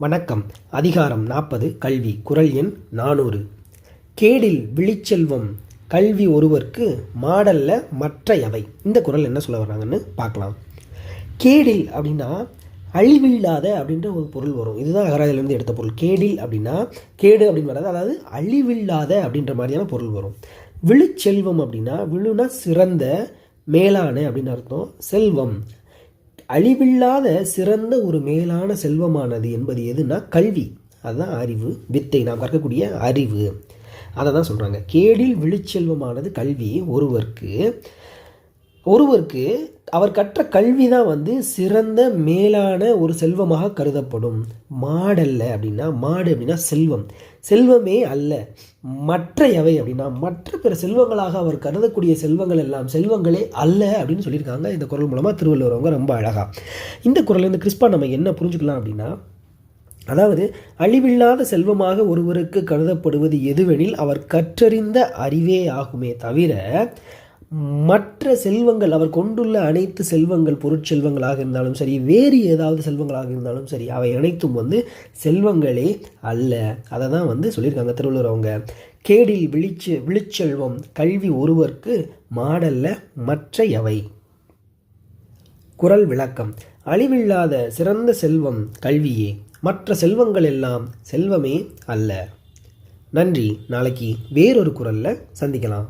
வணக்கம். அதிகாரம் நாற்பது கல்வி. குரல் எண் நானூறு. கேடில் விழிச்செல்வம். கல்வி ஒருவர்க்கு மாடல்ல மற்ற எவை? இந்த குரல் என்ன சொல்ல வர்றாங்கன்னு பார்க்கலாம். கேடில் அப்படின்னா அழிவில்லாத அப்படின்ற ஒரு பொருள் வரும். இதுதான் அகராதிலிருந்து எடுத்த பொருள். கேடில் அப்படின்னா கேடு அப்படின்னு வராது. அதாவது அழிவில்லாத அப்படின்ற மாதிரியான பொருள் வரும். விழுச்செல்வம் அப்படின்னா விழுனா சிறந்த மேலான அப்படின்னு அர்த்தம். செல்வம். அழிவில்லாத சிறந்த ஒரு மேலான செல்வமானது என்பது எதுனா கல்வி. அதுதான் அறிவு வித்தை. நாம் கற்கக்கூடிய அறிவு. அதை தான் சொல்கிறாங்க கேடில் விழுச்செல்வமானது கல்வி. ஒருவருக்கு ஒருவருக்கு அவர் கற்ற கல்வி தான் வந்து சிறந்த மேலான ஒரு செல்வமாக கருதப்படும். மாடல்ல அப்படின்னா மாடு அப்படின்னா செல்வம். செல்வமே அல்ல மற்ற எவை அப்படின்னா மற்ற பிற செல்வங்களாக அவர் கருதக்கூடிய செல்வங்கள் எல்லாம் செல்வங்களே அல்ல அப்படின்னு சொல்லியிருக்காங்க இந்த குரல் மூலமாக திருவள்ளுவர் அவங்க ரொம்ப அழகாக இந்த குரல் இந்த கிறிஸ்பா நம்ம என்ன புரிஞ்சுக்கலாம் அப்படின்னா அதாவது அழிவில்லாத செல்வமாக ஒருவருக்கு கருதப்படுவது எதுவெனில் அவர் கற்றறிந்த அறிவே ஆகுமே தவிர மற்ற செல்வங்கள் அவர் கொண்டுள்ள அனைத்து செல்வங்கள் பொருட்செல்வங்களாக இருந்தாலும் சரி வேறு ஏதாவது செல்வங்களாக இருந்தாலும் சரி அவை அனைத்தும் வந்து செல்வங்களே அல்ல. அதை தான் வந்து சொல்லியிருக்காங்க திருவள்ளுவர் அவங்க. கேடில் விழிச்சு விழிச்செல்வம் கல்வி ஒருவர்க்கு மாடல்ல மற்ற எவை குரல் விளக்கம். அழிவில்லாத சிறந்த செல்வம் கல்வியே. மற்ற செல்வங்கள் எல்லாம் செல்வமே அல்ல. நன்றி. நாளைக்கு வேறொரு குரலில் சந்திக்கலாம்.